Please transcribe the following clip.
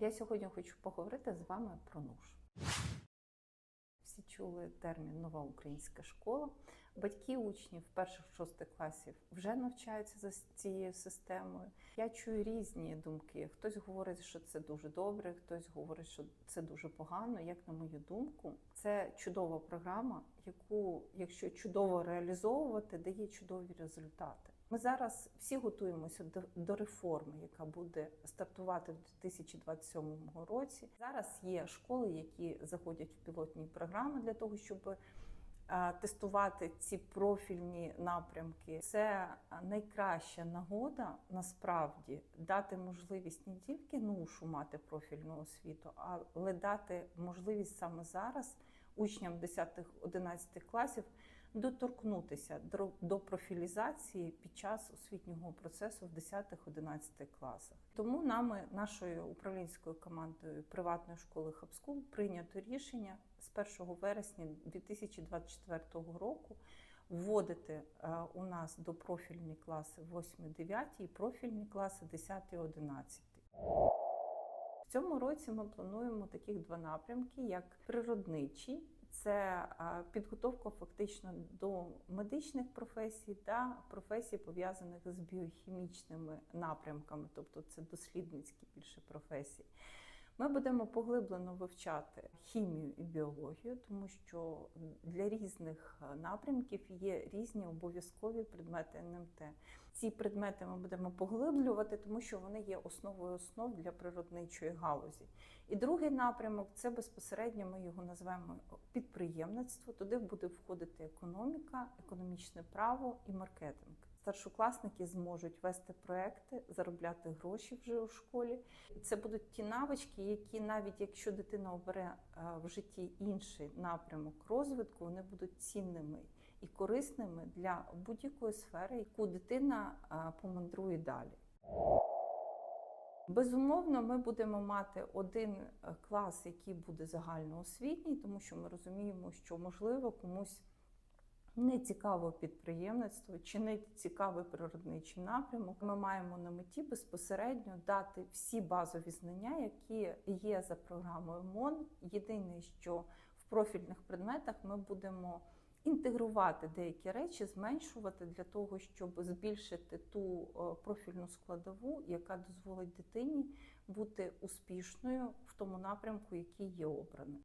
Я сьогодні хочу поговорити з вами про НУШ. Всі чули термін нова українська школа. Батьки учнів перших шостих класів вже навчаються за цією системою. Я чую різні думки. Хтось говорить, що це дуже добре, хтось говорить, що це дуже погано. Як на мою думку, це чудова програма, яку, якщо чудово реалізовувати, дає чудові результати. Ми зараз всі готуємося до, до реформи, яка буде стартувати в 2027 році. Зараз є школи, які заходять в пілотні програми для того, щоб е, тестувати ці профільні напрямки. Це найкраща нагода насправді дати можливість не тільки нушу мати профільну освіту, але дати можливість саме зараз учням 10-11 класів доторкнутися до- профілізації під час освітнього процесу в 10-11 класах. Тому нами, нашою управлінською командою приватної школи Хабскул, прийнято рішення з 1 вересня 2024 року вводити е, у нас до профільні класи 8-9 і профільні класи 10-11. В цьому році ми плануємо таких два напрямки, як природничий. Це підготовка фактично до медичних професій та професій, пов'язаних з біохімічними напрямками, тобто це дослідницькі більше професії. Ми будемо поглиблено вивчати хімію і біологію, тому що для різних е, напрямків є різні обов'язкові предмети НМТ. Ці предмети ми будемо поглиблювати, тому що вони є основою основ для природничої галузі. І другий напрямок це безпосередньо ми його називаємо підприємництво. Туди буде входити економіка, економічне право і маркетинг. Старшокласники зможуть вести проекти, заробляти гроші вже у школі. Це будуть ті навички, які навіть якщо дитина обере е, в житті інший напрямок розвитку, вони будуть цінними і корисними для будь-якої сфери, яку дитина е, помандрує далі. Безумовно, ми будемо мати один е, клас, який буде загальноосвітній, тому що ми розуміємо, що можливо комусь не цікаво підприємництво чи не цікавий природничий напрямок. Ми маємо на меті безпосередньо дати всі базові знання, які є за програмою МОН. Єдине, що в профільних предметах ми будемо інтегрувати деякі речі, зменшувати для того, щоб збільшити ту е, профільну складову, яка дозволить дитині бути успішною в тому напрямку, який є обраний.